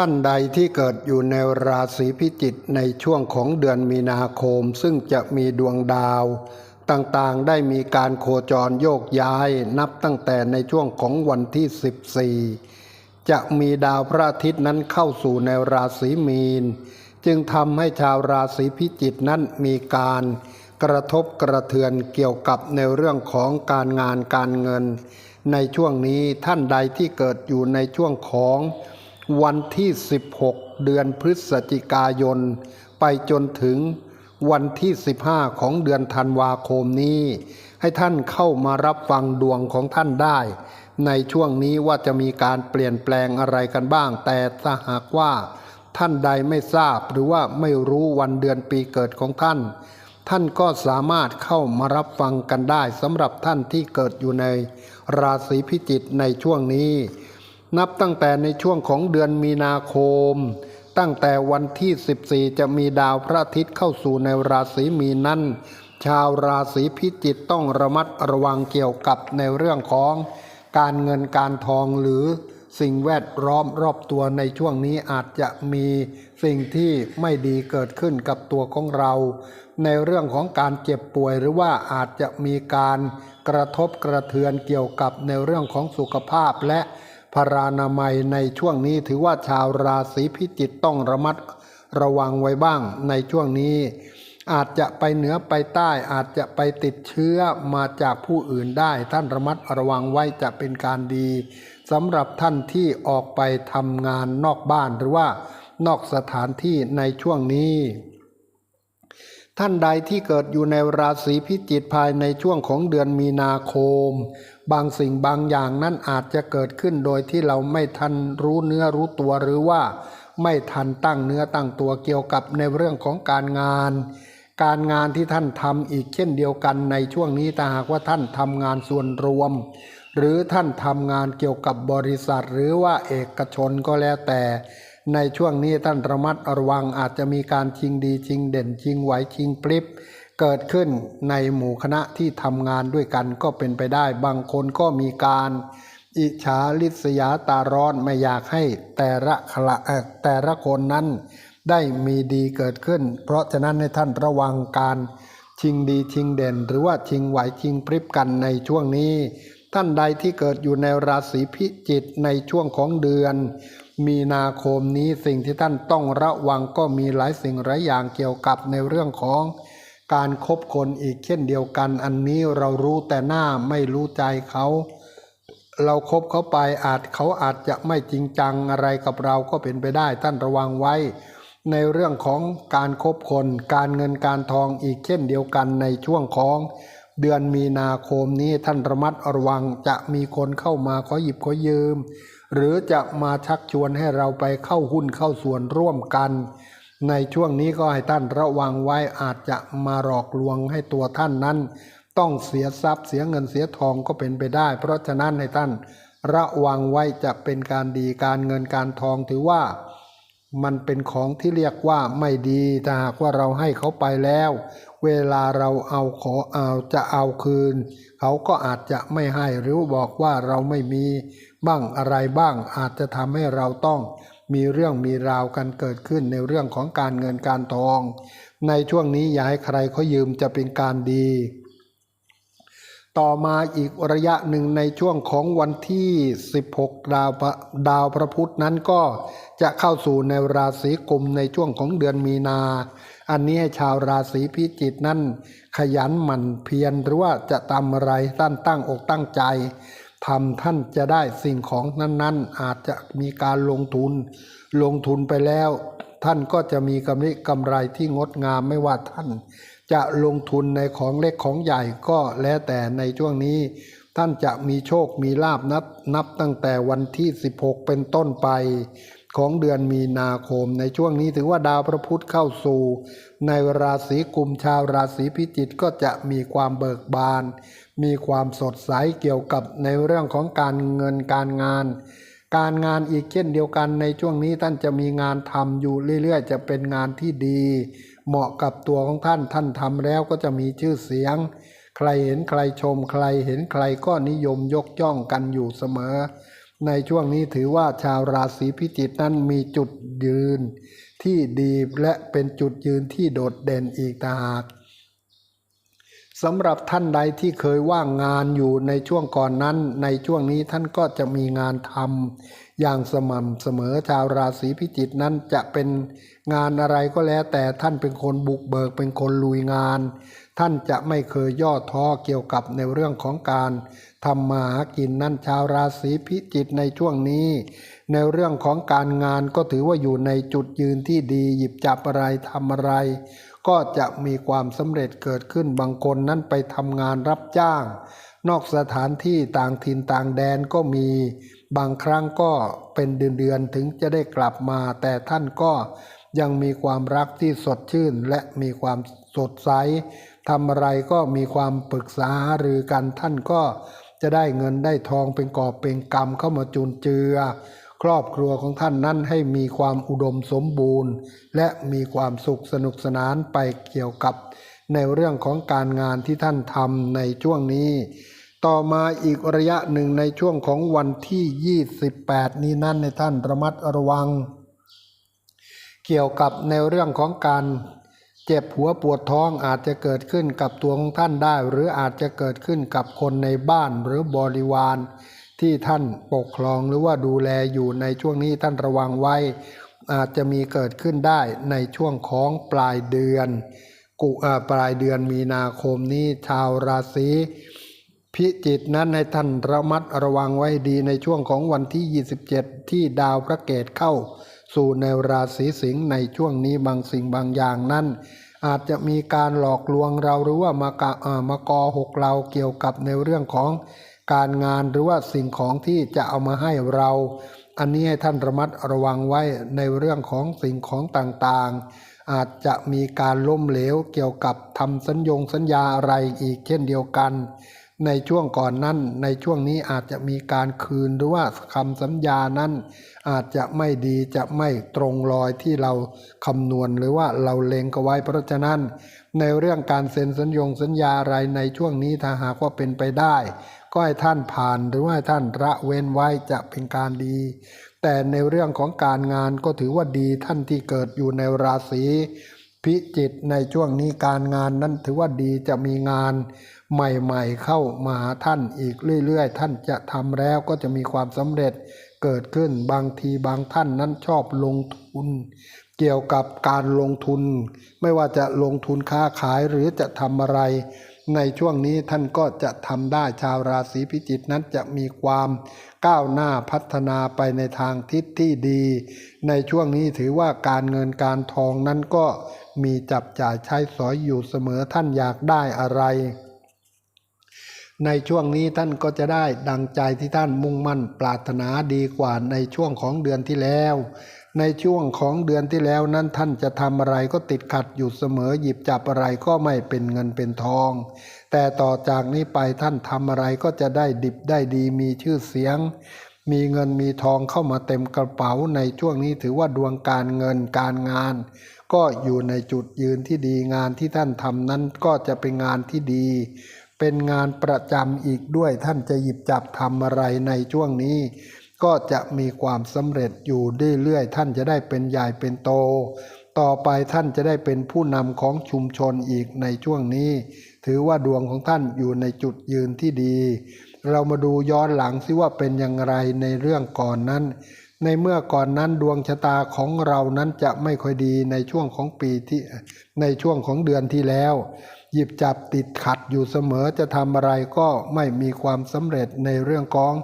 ท่านใดที่เกิดอยู่ในราศีพิจิกในช่วงของเดือนมีนาคม ซึ่งจะมีดวงดาว ต่างๆได้มีการโคจรโยกย้ายนับตั้งแต่ในช่วงของวันที่ 14 จะมีดาวพระอาทิตย์นั้นเข้าสู่ในราศีมีน จึงทำให้ชาวราศีพิจิกนั้นมีการกระทบกระเทือนเกี่ยวกับในเรื่องของการงานการเงิน ในช่วงนี้ท่านใดที่เกิดอยู่ในช่วงของ วันที่ 16 เดือนพฤศจิกายน ไปจนถึงวันที่ 15 ของเดือนธันวาคมนี้ ให้ท่านเข้ามารับฟังดวงของท่านได้ ในช่วงนี้ว่าจะมีการเปลี่ยนแปลงอะไรกันบ้าง แต่ถ้าหากว่าท่านใดไม่ทราบหรือว่าไม่รู้วันเดือนปีเกิดของท่าน ท่านก็สามารถเข้ามารับฟังกันได้สำหรับท่านที่เกิดอยู่ในราศีพิจิกในช่วงนี้ นับตั้งแต่ในช่วงของเดือนมีนาคม ตั้งแต่วันที่ 14 จะมีดาวพระอาทิตย์เข้าสู่ในราศีมีนั้น ชาวราศีพิจิกต้องระมัดระวังเกี่ยวกับในเรื่องของการเงินการทองหรือสิ่งแวดล้อมรอบตัวในช่วงนี้อาจจะมีสิ่งที่ไม่ดีเกิดขึ้นกับตัวของเรา ในเรื่องของการเจ็บป่วยหรือว่าอาจจะมีการกระทบกระเทือนเกี่ยวกับในเรื่องของสุขภาพและ พารานามัยในช่วงนี้ถือว่าชาวราศีพิจิกต้องระมัดระวังไว้บ้างในช่วงนี้ อาจจะไปเหนือไปใต้อาจจะไปติดเชื้อมาจากผู้อื่นได้ ท่านระมัดระวังไว้จะเป็นการดีสำหรับท่านที่ออกไปทำงานนอกบ้านหรือว่านอกสถานที่ในช่วงนี้ ท่านใดที่เกิดอยู่ในราศีพิจิกภายในช่วงของเดือนมีนาคม บางสิ่งบางอย่างนั้นอาจจะเกิดขึ้นโดยที่เราไม่ทันรู้เนื้อรู้ตัวหรือว่า ไม่ทันตั้งเนื้อตั้งตัวเกี่ยวกับในเรื่องของการงาน การงานที่ท่านทำอีกเช่นเดียวกันในช่วงนี้ถ้าหากว่าท่านทำงานส่วนรวม หรือท่านทำงานเกี่ยวกับบริษัท หรือว่าเอกชนก็แล้วแต่ ในช่วงนี้ท่านระมัดระวังอาจจะมีการชิงดีชิงเด่นชิงไหวชิงปลิบเกิดขึ้นในหมู่คณะที่ทำงานด้วยกันก็เป็นไปได้ บางคนก็มีการอิจฉาลิษยาตาร้อนไม่อยากให้แต่ละคละแต่ละคนนั้นได้มีดีเกิดขึ้น เพราะฉะนั้นให้ท่านระวังการชิงดีชิงเด่น หรือว่าชิงไหวชิงปริบกันในช่วงนี้ ท่านใดที่เกิดอยู่ในราศีพิจิกในช่วงของเดือน มีนาคมนี้สิ่งที่ท่านต้องระวังก็มีหลายสิ่งหลายอย่างเกี่ยวกับในเรื่องของการคบคนอีกเช่นเดียวกัน อันนี้เรารู้แต่หน้าไม่รู้ใจเขา เราครบเขาไปอาจเขาอาจจะไม่จริงจังอะไรกับเราก็เป็นไปได้ท่านระวังไว้ ในเรื่องของการคบคน การเงินการทองอีกเช่นเดียวกันในช่วงของ เดือนมีนาคมนี้ท่านระมัดระวังจะมีคนเข้ามาขอหยิบขอยืม หรือจะมาชักชวนให้เราไปเข้าหุ้นเข้าส่วนร่วมกัน ในช่วงนี้ก็ให้ท่านระวังไว้อาจจะมาหลอกลวงให้ตัวท่านนั้น ต้องเสียทรัพย์เสียเงินเสียทองก็เป็นไปได้ เพราะฉะนั้นให้ท่านระวังไว้จะเป็นการดีการเงินการทองถือว่า มันเป็นของที่เรียกว่าไม่ดีถ้าหากว่าเราให้เขาไปแล้ว เวลาเราเอาขอเอาจะเอาคืน เขาก็อาจจะไม่ให้หรือบอกว่าเราไม่มีบ้างอะไรบ้างอาจจะทำให้เราต้อง มีเรื่องมีราวกันเกิดขึ้นในเรื่องของการเงินการทอง ในช่วงนี้อย่าให้ใครเขายืมจะเป็นการดี ต่อมาอีกระยะหนึ่งในช่วงของวันที่ 16 ดาวดาวพระพุธนั้นก็จะเข้าสู่ในราศีกุมในช่วงของเดือนมีนา อันนี้ให้ชาวราศีพิจิกนั้น ขยันหมั่นเพียรหรือว่าจะทำอะไรท่านตั้งอกตั้งใจทำท่านจะได้สิ่งของนั้นๆ อาจจะมีการลงทุน ลงทุนไปแล้ว ท่านก็จะมีกำไรกำไรที่งดงามไม่ว่าท่าน จะลงทุนในของเล็กของใหญ่ก็แล้วแต่ในช่วงนี้ ท่านจะมีโชคมีลาบนับนับตั้งแต่วันที่ 16 เป็นต้นไป ของเดือนมีนาคม ในช่วงนี้ถือว่าดาวพระพุธเข้าสู่ ในราศีกุมชาวราศีพิจิกก็จะมีความเบิกบาน มีความสดใสเกี่ยวกับในเรื่องของการเงินการงาน การงานอีกเช่นเดียวกันในช่วงนี้ท่านจะมีงานทำอยู่เรื่อยๆ จะเป็นงานที่ดี เหมาะกับตัวของท่านท่านทำแล้วก็จะมีชื่อเสียง ใครเห็นใครชมใครเห็นใครก็นิยมยกย่องกันอยู่เสมอ ในช่วงนี้ถือว่าชาวราศีพิจิกนั้นมีจุดยืน ที่ดีและเป็นจุดยืนที่โดดเด่นอีกต่างหาก สำหรับท่านใดที่เคยว่างงานอยู่ในช่วงก่อนนั้น ในช่วงนี้ท่านก็จะมีงานทำอย่างสม่ำเสมอชาวราศีพิจิกนั้นจะเป็นงานอะไรก็แล้ว แต่ท่านเป็นคนบุกเบิกเป็นคนลุยงาน ท่านจะไม่เคยย่อท้อเกี่ยวกับในเรื่องของการทำมาหากินนั่นชาวราศีพิจิกในช่วงนี้ ในเรื่องของการงานก็ถือว่าอยู่ในจุดยืนที่ดีหยิบจับอะไรทำอะไร ก็จะมีความสำเร็จเกิดขึ้นบางคนนั้นไปทำงานรับจ้าง นอกสถานที่ต่างถิ่นต่างแดนก็มี บางครั้งก็เป็นเดือนๆถึงจะได้กลับมา แต่ท่านก็ยังมีความรักที่สดชื่นและมีความสดใสทำอะไรก็มีความปรึกษาหารือกันท่านก็จะได้เงินได้ทองเป็นกอบเป็นกำเข้ามาจุนเจือ รอบครัวของท่านนั้นให้มีความอุดมสมบูรณ์ และมีความสุขสนุกสนานไปเกี่ยวกับ ในเรื่องของการงานที่ท่านทำในช่วงนี้ ต่อมาอีกระยะหนึ่งในช่วงของวันที่ 28 นี้นั่นในท่านระมัดระวัง เกี่ยวกับในเรื่องของการเจ็บหัวปวดท้องอาจจะเกิดขึ้นกับตัวของท่านได้ หรืออาจจะเกิดขึ้นกับคนในบ้านหรือบริวาร ที่ท่านปกครองหรือว่าดูแลอยู่ในช่วงนี้ท่านระวังไว้ อาจจะมีเกิดขึ้นได้ในช่วงของปลายเดือนกุปลายเดือนมีนาคมนี้ชาวราศีพิจิตนั้นให้ท่านระมัดระวังไว้ดีในช่วงของวันที่ 27 ที่ดาวพระเกตเข้า สู่ในราศีสิงห์ในช่วงนี้บางสิ่งบางอย่างนั้น อาจจะมีการหลอกลวงเราหรือว่ามากะเอ่อมากอหกเราเกี่ยวกับในเรื่องของ การงานหรือว่าสิ่งของที่จะเอามาให้เรา อันนี้ให้ท่านระมัดระวังไว้ในเรื่องของสิ่งของต่างๆ อาจจะมีการล้มเหลวเกี่ยวกับทำสัญญงสัญญาอะไรอีกเช่นเดียวกัน ในช่วงก่อนนั้นในช่วงนี้อาจจะมีการคืนหรือว่าคำสัญญานั้น อาจจะไม่ดีจะไม่ตรงรอยที่เราคำนวณหรือว่าเราเล็งก็ไว้เพราะฉะนั้น ในเรื่องการเซ็นสัญญงสัญญาอะไรในช่วงนี้ถ้าหากว่าเป็นไปได้ ก็ให้ท่านผ่านหรือว่าให้ท่านระเว้นไว้จะเป็นการดี แต่ในเรื่องของการงานก็ถือว่าดีท่านที่เกิดอยู่ในราศีพิจิกในช่วงนี้การงานนั้นถือว่าดีจะมีงานใหม่ๆ เข้ามาหาท่านอีกเรื่อยๆ ท่านจะทำแล้วก็จะมีความสำเร็จเกิดขึ้นบางทีบางท่านนั้นชอบลงทุน เกี่ยวกับการลงทุน ไม่ว่าจะลงทุนค้าขายหรือจะทำอะไร ในช่วงนี้ท่านก็จะทำได้ชาวราศีพิจิกนั้นจะมีความก้าวหน้าพัฒนาไปในทางทิศที่ดี ในช่วงนี้ถือว่าการเงินการทองนั้นก็มีจับจ่ายใช้สอยอยู่เสมอท่านอยากได้อะไร ในช่วงนี้ท่านก็จะได้ดังใจที่ท่านมุ่งมั่นปรารถนาดีกว่าในช่วงของเดือนที่แล้ว ในช่วงของเดือนที่แล้วนั้นท่านจะทำอะไรก็ติดขัดอยู่เสมอหยิบจับอะไรก็ไม่เป็นเงินเป็นทอง แต่ต่อจากนี้ไปท่านทำอะไรก็จะได้ดิบได้ดีมีชื่อเสียง มีเงินมีทองเข้ามาเต็มกระเป๋าในช่วงนี้ถือว่าดวงการเงินการงาน ก็อยู่ในจุดยืนที่ดีงานที่ท่านทำนั้นก็จะเป็นงานที่ดี เป็นงานประจำอีกด้วยท่านจะหยิบจับทำอะไรในช่วงนี้ ก็จะมีความสำเร็จอยู่เรื่อยๆท่านจะได้เป็นใหญ่เป็นโต ต่อไปท่านจะได้เป็นผู้นำของชุมชนอีกในช่วงนี้ ถือว่าดวงของท่านอยู่ในจุดยืนที่ดี เรามาดูย้อนหลังซิว่าเป็นอย่างไรในเรื่องก่อนนั้น ในเมื่อก่อนนั้นดวงชะตาของเรานั้นจะไม่ค่อยดีในช่วงของปีที่ในช่วงของเดือนที่แล้ว หยิบจับติดขัดอยู่เสมอจะทำอะไรก็ไม่มีความสำเร็จในเรื่องของ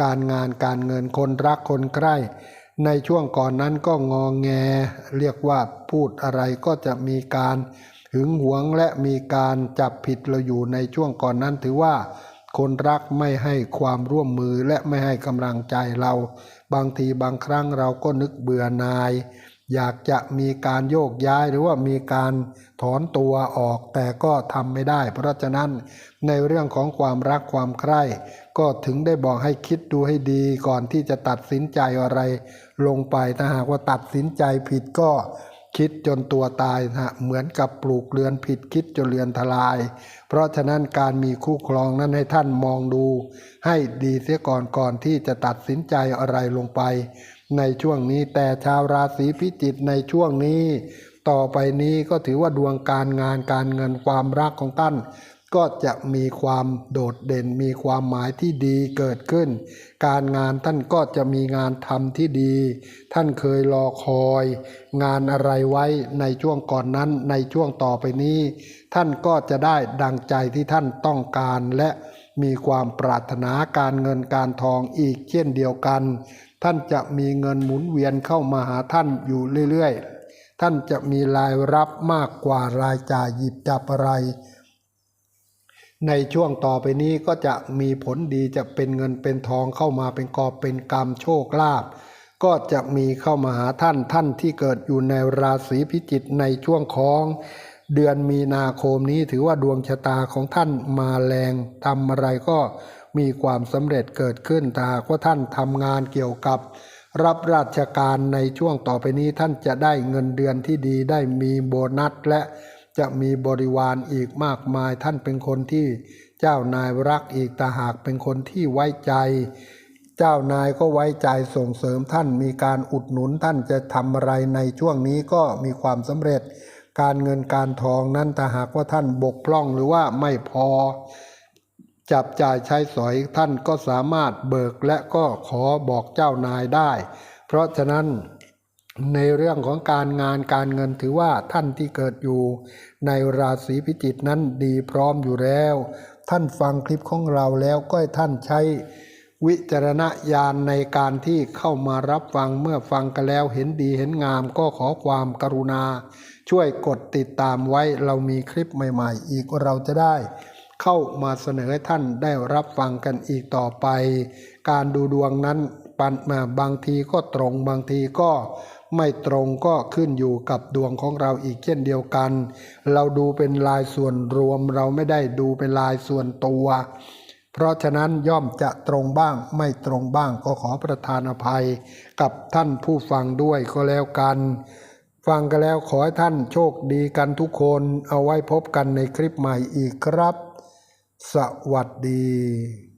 การงานการเงินคนรักคนใกล้ ในช่วงก่อนนั้นก็งองแง เรียกว่าพูดอะไรก็จะมีการหึงหวงและมีการจับผิดเราอยู่ในช่วงก่อนนั้นถือว่าคนรักไม่ให้ความร่วมมือและไม่ให้กำลังใจเรา บางทีบางครั้งเราก็นึกเบื่อนาย อยากจะมีการโยกย้ายหรือว่ามีการถอนตัวออกแต่ก็ทำไม่ได้ เพราะฉะนั้นในเรื่องของความรักความใคร่ ก็ถึงได้บอกให้คิดดูให้ดีก่อนที่จะตัดสินใจอะไรลงไปถ้าหากว่าตัดสินใจผิดก็คิดจนตัวตายนะฮะเหมือนกับปลูกเรือนผิดคิดจนเรือนทลาย เพราะฉะนั้นการมีคู่ครองนั้นให้ท่านมองดู ให้ดีเสียก่อนก่อนที่จะตัดสินใจอะไรลงไป ในช่วงนี้แต่ชาวราศีพิจิกในช่วงนี้ ต่อไปนี้ก็ถือว่าดวงการงานการเงินความรักของท่าน ก็จะมีความโดดเด่นมีความหมายที่ดีเกิดขึ้น การงานท่านก็จะมีงานทำที่ดี ท่านเคยรอคอย งานอะไรไว้ในช่วงก่อนนั้นในช่วงต่อไปนี้ ท่านก็จะได้ดังใจที่ท่านต้องการและมีความปรารถนาการเงินการทองอีกเช่นเดียวกัน ท่านจะมีเงินหมุนเวียนเข้ามาหาท่านอยู่เรื่อยๆ ท่านจะมีรายรับมากกว่ารายจ่ายหยิบจับอะไร ในช่วงต่อไปนี้ก็จะมีผลดีจะเป็นเงินเป็นทองเข้ามาเป็นกอบเป็นกรรมโชคลาภก็จะมีเข้ามาหาท่านท่านที่เกิดอยู่ในราศีพิจิกในช่วงของเดือนมีนาคมนี้ถือว่าดวงชะตาของท่านมาแรงทำอะไรก็มีความสำเร็จเกิดขึ้นแต่หากว่าท่านทำงานเกี่ยวกับ รับราชการในช่วงต่อไปนี้ท่านจะได้เงินเดือนที่ดีได้มีโบนัสและ จะมีบริวารอีกมากมาย ท่านเป็นคนที่เจ้านายรักอีกแต่หากเป็นคนที่ไว้ใจ เจ้านายก็ไว้ใจส่งเสริมท่านมีการอุดหนุนท่านจะทำอะไรในช่วงนี้ก็มีความสำเร็จ การเงินการทองนั้นแต่หากว่าท่านบกพร่องหรือว่าไม่พอ จับจ่ายใช้สอยท่านก็สามารถเบิกและก็ขอบอกเจ้านายได้ เพราะฉะนั้น ในเรื่องของการงานการเงินถือว่าท่านที่เกิดอยู่ในราศีพิจิกนั้นดีพร้อมอยู่แล้ว ท่านฟังคลิปของเราแล้วก็ให้ท่านใช้วิจารณญาณในการที่เข้ามารับฟังเมื่อฟังกันแล้วเห็นดีเห็นงามก็ขอความกรุณา ช่วยกดติดตามไว้เรามีคลิปใหม่ ๆ อีกเราจะได้ เข้ามาเสนอให้ท่านได้รับฟังกันอีกต่อไป การดูดวงนั้นปันมาบางทีก็ตรงบางทีก็ ไม่ตรงก็ขึ้นอยู่กับดวงของเราอีกเช่นเดียวกัน เราดูเป็นลายส่วนรวมเราไม่ได้ดูเป็นลายส่วนตัว เพราะฉะนั้นย่อมจะตรงบ้างไม่ตรงบ้างก็ขอประทานอภัย กับท่านผู้ฟังด้วยก็แล้วกัน ฟังกันแล้วขอให้ท่านโชคดีกันทุกคนเอาไว้พบกันในคลิปใหม่อีกครับ สวัสดี